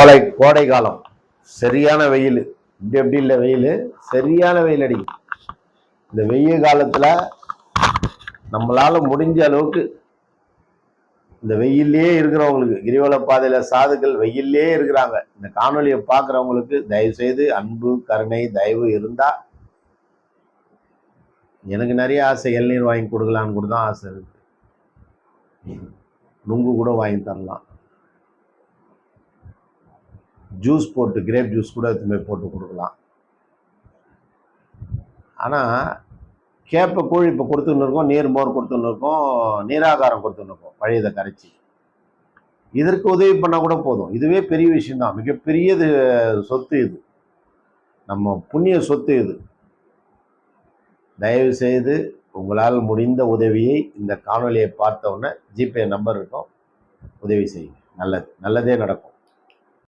கோடை கோடை காலம். சரியான வெயில். இப்படி எப்படி இல்லை வெயில்? சரியான வெயில் அடிக்கும் இந்த வெயில் காலத்தில் நம்மளால் முடிஞ்ச அளவுக்கு இந்த வெயிலே இருக்கிறவங்களுக்கு கிரிவல பாதையில் சாதுக்கள் வெயிலே இருக்கிறாங்க. இந்த காணொலியை பார்க்குறவங்களுக்கு தயவு செய்து அன்பு கருணை தயவு இருந்தால் எனக்கு நிறைய ஆசை. இளநீர் வாங்கி கொடுக்கலான்னு கூட தான் ஆசை இருக்குது நுங்கு கூட வாங்கி தரலாம். ஜூஸ் போட்டு கிரேப் ஜூஸ் கூட எடுத்துன்னு போய் போட்டு கொடுக்கலாம். ஆனால் கேப்பை கூழ் இப்போ கொடுத்துன்னு இருக்கோம் நீர் மோர் கொடுத்துன்னு இருக்கோம் நீராகாரம் கொடுத்துன்னு இருக்கோம் பழையதை கரைச்சி. இதற்கு உதவி பண்ணால் கூட போதும். இதுவே பெரிய விஷயம்தான் மிகப்பெரியது சொத்து இது. நம்ம புண்ணிய சொத்து இது. தயவு செய்து உங்களால் முடிந்த உதவியை இந்த காணொலியை பார்த்த உடனே ஜிபே நம்பர் இருக்கும். உதவி செய்யுங்க. நல்லது. நல்லதே நடக்கும்.